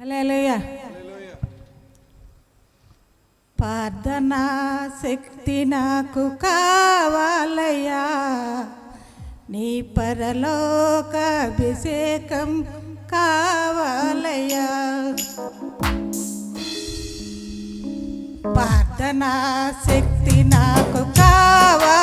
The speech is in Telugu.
హల్లెలూయా. ప్రార్థనా శక్తి నాకు కావాలయ్యా. నీ పరలోక అభిషేకం కావాలయ్యా. ప్రార్థనా శక్తి నాకు కావాలి